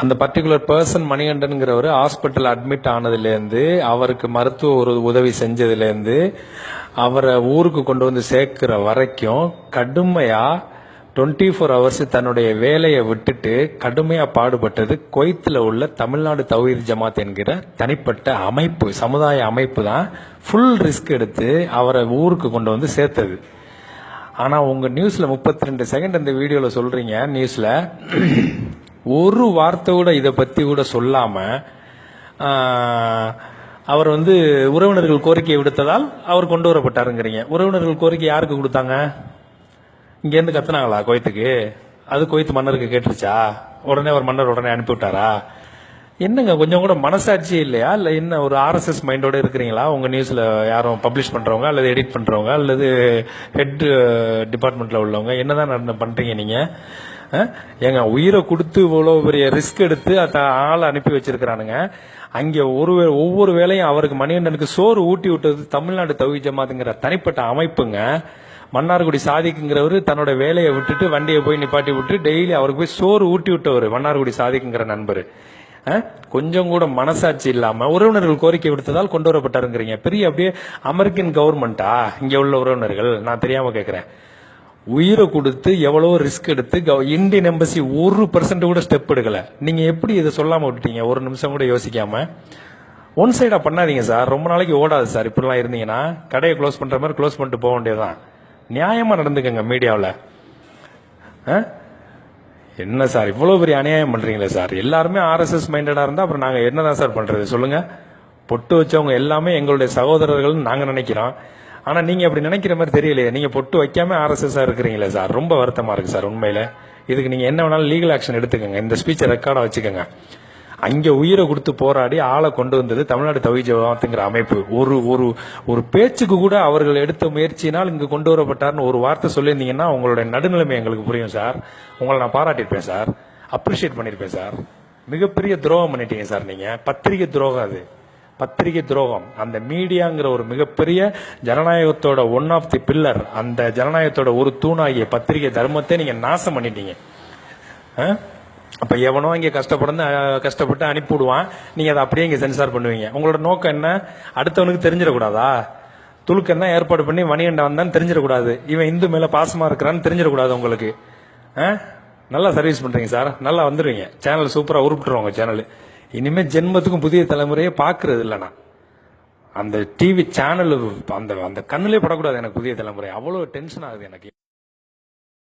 அந்த particular person மணிகண்டன்கிறவர் hospital admit ஆனதுலேருந்து அவருக்கு மருத்துவ ஒரு உதவி செஞ்சதுலேருந்து அவரை ஊருக்கு கொண்டு வந்து சேர்க்கிற வரைக்கும் கடுமையாக டுவெண்ட்டி ஃபோர் ஹவர்ஸ் தன்னுடைய வேலையை விட்டுட்டு கடுமையாக பாடுபட்டது குவைத்தில் உள்ள தமிழ்நாடு தௌஹீத் ஜமாத் என்கிற தனிப்பட்ட அமைப்பு சமுதாய அமைப்பு தான் ஃபுல் ரிஸ்க் எடுத்து அவரை ஊருக்கு கொண்டு வந்து சேர்த்தது. ஆனால் உங்கள் நியூஸில் முப்பத்தி ரெண்டு செகண்ட் இந்த வீடியோவில் சொல்கிறீங்க நியூஸில் ஒரு வார்த்தை கூட இதை பற்றி கூட சொல்லாமல் அவர் வந்து உறவினர்கள் கோரிக்கையை விடுத்ததால் அவர் கொண்டு வரப்பட்டாருங்கிறீங்க. உறவினர்கள் கோரிக்கை யாருக்கு கொடுத்தாங்க? இங்கேருந்து கத்துனாங்களா கோயத்துக்கு? அது கோயத்து மன்னருக்கு கேட்டுருச்சா? உடனே அவர் மன்னர் உடனே அனுப்பி விட்டாரா என்னங்க கொஞ்சம் கூட மனசாட்சி இல்லையா? இல்ல என்ன ஒரு ஆர்எஸ்எஸ் மைண்டோட இருக்கிறீங்களா? உங்க நியூஸ்ல யாரும் பப்ளிஷ் பண்றவங்க அல்லது எடிட் பண்றவங்க அல்லது ஹெட் டிபார்ட்மெண்ட்ல உள்ளவங்க என்னதான் நடந்து பண்றீங்க நீங்க? ஏங்க உயிரை கொடுத்து இவ்வளோ பெரிய ரிஸ்க் எடுத்து அத ஆளை அனுப்பி வச்சிருக்கிறானுங்க. அங்கே ஒரு வே- ஒவ்வொரு வேலையும் அவருக்கு மணிகண்டனுக்கு சோறு ஊட்டி விட்டது தமிழ்நாடு தவி ஜமாத்துங்கிற தனிப்பட்ட அமைப்புங்க. மன்னார்குடி சாதிக்குங்கிறவர் தன்னோட வேலையை விட்டுட்டு வண்டியை போய் நிப்பாட்டி விட்டு டெய்லி அவருக்கு போய் சோறு ஊட்டி விட்டவர் மன்னார்குடி சாதிக்குங்கிற நண்பர். கொஞ்சம் கூட மனசாட்சி இல்லாம உறவினர்கள் கோரிக்கை விடுத்ததால் கொண்டு வரப்பட்டாருங்கிறீங்க. பெரிய அப்படியே அமெரிக்கன் கவர்மெண்டா இங்க உள்ள உறவினர்கள். நான் தெரியாம கேட்கிறேன் உயிரை கொடுத்து எவ்வளவோ ரிஸ்க் எடுத்து இந்தியன் எம்பசி ஒரு பர்சன்ட் கூட ஸ்டெப் எடுக்கல. நீங்க எப்படி இதை சொல்லாம விட்டுட்டீங்க? ஒரு நிமிஷம் கூட யோசிக்காம. ஒன் சைடா பண்ணாதீங்க சார் ரொம்ப நாளைக்கு ஓடாது சார் இப்படிலாம் இருந்தீங்கன்னா கடையை க்ளோஸ் பண்ற மாதிரி க்ளோஸ் பண்ணிட்டு போக வேண்டியதுதான். நியாயமா நடந்துக்கங்க மீடியாவில். என்ன சார் இவ்வளோ பெரிய அநியாயம் பண்ணுறீங்களே சார்? எல்லாருமே ஆர்எஸ்எஸ் மைண்டடாக இருந்தால் அப்புறம் நாங்க என்னதான் சார் பண்ணுறது சொல்லுங்கள் பொட்டு வச்சவங்க எல்லாமே எங்களுடைய சகோதரர்கள்னு நாங்கள் நினைக்கிறோம். ஆனால் நீங்கள் அப்படி நினைக்கிற மாதிரி தெரியலையே. நீங்கள் பொட்டு வைக்காம ஆர்எஸ்எஸ்ஸாக இருக்கிறீங்களே சார்? ரொம்ப வருத்தமாக இருக்குது சார் உண்மையில். இதுக்கு நீங்கள் என்ன வேணாலும் லீகல் ஆக்ஷன் எடுத்துக்கோங்க. இந்த ஸ்பீச்சை ரெக்கார்டாக வச்சுக்கோங்க. அங்கே உயிரை கொடுத்து போராடி ஆளை கொண்டு வந்தது தமிழ்நாடு தவி ஜமாத்துங்கிற அமைப்பு. ஒரு ஒரு ஒரு பேச்சுக்கு கூட அவர்கள் எடுத்த முயற்சியினால் இங்கு கொண்டு வரப்பட்டார்னு ஒரு வார்த்தை சொல்லியிருந்தீங்கன்னா உங்களுடைய நடுநிலைமை எங்களுக்கு புரியும் சார். உங்களை நான் பாராட்டியிருப்பேன் சார். அப்ரிஷியேட் பண்ணியிருப்பேன் சார். மிகப்பெரிய துரோகம் பண்ணிட்டீங்க சார் நீங்கள் பத்திரிகை துரோகம் அது. பத்திரிகை துரோகம். அந்த மீடியாங்கிற ஒரு மிகப்பெரிய ஜனநாயகத்தோட ஒன் ஆஃப் தி பில்லர் அந்த ஜனநாயகத்தோட ஒரு தூணாகிய பத்திரிகை தர்மத்தை நீங்கள் நாசம் பண்ணிட்டீங்க. ஆ? அப்போ எவனோ இங்கே கஷ்டப்பட்டு கஷ்டப்பட்டு அனுப்பிவிடுவான். நீங்கள் அதை அப்படியே இங்கே சென்சார் பண்ணுவீங்க. உங்களோட நோக்கம் என்ன? அடுத்தவனுக்கு தெரிஞ்சிடக்கூடாதா? துலுக்கம் தான் ஏற்பாடு பண்ணி மணிகண்டம் வந்தான்னு தெரிஞ்சிடக்கூடாது. இவன் இந்து மேலே பாசமாக இருக்கிறான்னு தெரிஞ்சிடக்கூடாது உங்களுக்கு. ஆ? நல்லா சர்வீஸ் பண்ணுறீங்க சார் நல்லா வந்துடுவீங்க சேனல் சூப்பராக உருப்பிட்டுருவாங்க சேனல் இனிமேல் ஜென்மத்துக்கும் புதிய தலைமுறையே பார்க்கறது இல்ல நான். அந்த டிவி சேனல் அந்த அந்த கண்ணிலே படக்கூடாது எனக்கு புதிய தலைமுறை. அவ்வளோ டென்ஷன் ஆகுது எனக்கு.